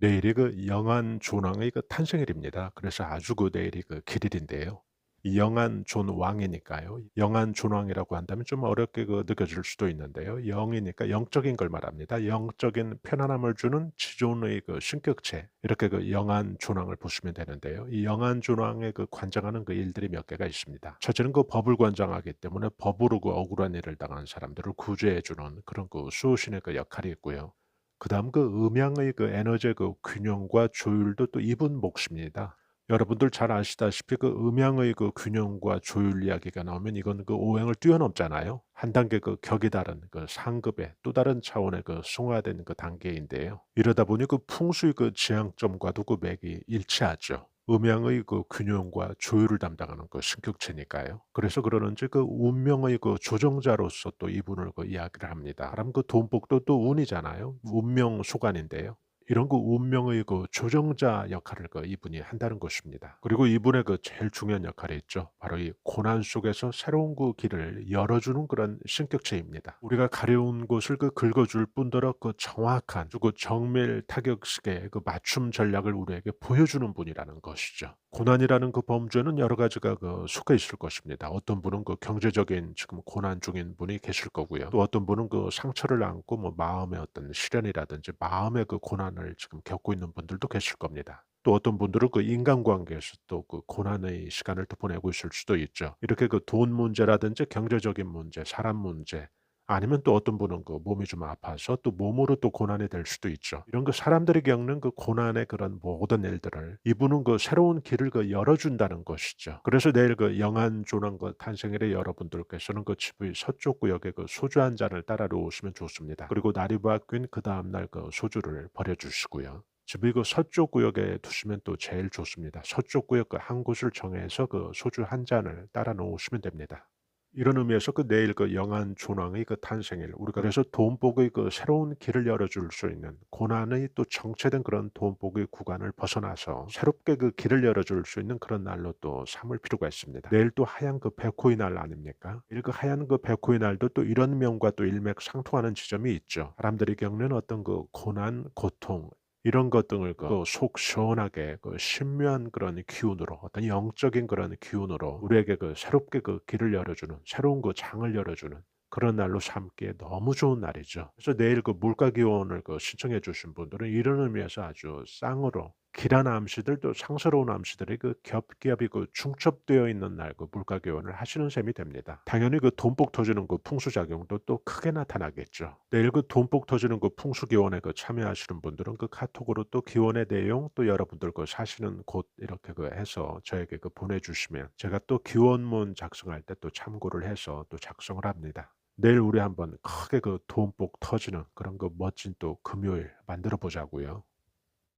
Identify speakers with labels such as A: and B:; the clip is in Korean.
A: 내일이 그 영안 존왕의 그 탄생일입니다. 그래서 아주 그 내일이 그 길일인데요. 이 영안 존 왕이니까요. 영안 존왕이라고 한다면 좀 어렵게 그 느껴질 수도 있는데요. 영이니까 영적인 걸 말합니다. 영적인 편안함을 주는 지존의 그 신격체 이렇게 그 영안 존왕을 보시면 되는데요. 이 영안 존왕의 그 관장하는 그 일들이 몇 개가 있습니다. 첫째는 그 법을 관장하기 때문에 법으로 그 억울한 일을 당한 사람들을 구제해 주는 그런 그 수호신의 그 역할이 있고요. 그다음 그 음양의 그 에너지의 그 균형과 조율도 또 이분 몫입니다. 여러분들 잘 아시다시피 그 음양의 그 균형과 조율 이야기가 나오면 이건 그 오행을 뛰어넘잖아요. 한 단계 그 격이 다른 그 상급의 또 다른 차원의 그 승화된 그 단계인데요. 이러다 보니 그 풍수의 그 지향점과도 그 맥이 일치하죠. 음양의 그 균형과 조율을 담당하는 그 신격체니까요. 그래서 그러는지 그 운명의 그 조정자로서 또 이분을 그 이야기를 합니다. 사람 그 돈복도 또 운이잖아요. 운명 소관인데요. 이런 그 운명의 그 조정자 역할을 그 이분이 한다는 것입니다. 그리고 이분의 그 제일 중요한 역할이 있죠. 바로 이 고난 속에서 새로운 그 길을 열어주는 그런 신격체입니다. 우리가 가려운 곳을 그 긁어줄 뿐더러 그 정확한 그 정밀 타격식의 그 맞춤 전략을 우리에게 보여주는 분이라는 것이죠. 고난이라는 그 범주에는 여러 가지가 그 속해 있을 것입니다. 어떤 분은 그 경제적인 지금 고난 중인 분이 계실 거고요. 또 어떤 분은 그 상처를 안고 뭐 마음의 어떤 시련이라든지 마음의 그 고난 을 지금 겪고 있는 분들도 계실 겁니다. 또 어떤 분들은 그 인간관계에서 또 그 고난의 시간을 또 보내고 있을 수도 있죠. 이렇게 그 돈 문제라든지 경제적인 문제, 사람 문제, 아니면 또 어떤 분은 그 몸이 좀 아파서 또 몸으로 또 고난이 될 수도 있죠. 이런 그 사람들이 겪는 그 고난의 그런 모든 일들을 이분은 그 새로운 길을 그 열어준다는 것이죠. 그래서 내일 그 영안 조난 그 탄생일에 여러분들께서는 그 집의 서쪽 구역에 그 소주 한 잔을 따라 놓으시면 좋습니다. 그리고 날이 바뀐 그 다음날 그 소주를 버려주시고요. 집의 그 서쪽 구역에 두시면 또 제일 좋습니다. 서쪽 구역 그 한 곳을 정해서 그 소주 한 잔을 따라 놓으시면 됩니다. 이런 의미에서 그 내일 그 영안 존왕의 그 탄생일 우리가 그래서 돈복의 그 새로운 길을 열어줄 수 있는 고난의 또 정체된 그런 돈복의 구간을 벗어나서 새롭게 그 길을 열어줄 수 있는 그런 날로 또 삼을 필요가 있습니다. 내일 또 하얀 그 백호의 날 아닙니까? 이그 하얀 그 백호의 날도 또 이런 면과 또 일맥상통하는 지점이 있죠. 사람들이 겪는 어떤 그 고난, 고통 이런 것 등을 그 속 시원하게 그 신묘한 그런 기운으로 어떤 영적인 그런 기운으로 우리에게 그 새롭게 그 길을 열어주는 새로운 그 장을 열어주는 그런 날로 삼기에 너무 좋은 날이죠. 그래서 내일 그 물가 기원을 그 신청해 주신 분들은 이런 의미에서 아주 쌍으로 길한 암시들도 상스러운 암시들이 그 겹겹이 그 중첩되어 있는 날 그 물가 기원을 하시는 셈이 됩니다. 당연히 그 돈복 터지는 그 풍수 작용도 또 크게 나타나겠죠. 내일 그 돈복 터지는 그 풍수 기원에 그 참여하시는 분들은 그 카톡으로 또 기원의 내용 또 여러분들 그 사시는 곳 이렇게 그 해서 저에게 그 보내주시면 제가 또 기원문 작성할 때 또 참고를 해서 또 작성을 합니다. 내일 우리 한번 크게 그 돈복 터지는 그런 그 멋진 또 금요일 만들어 보자고요.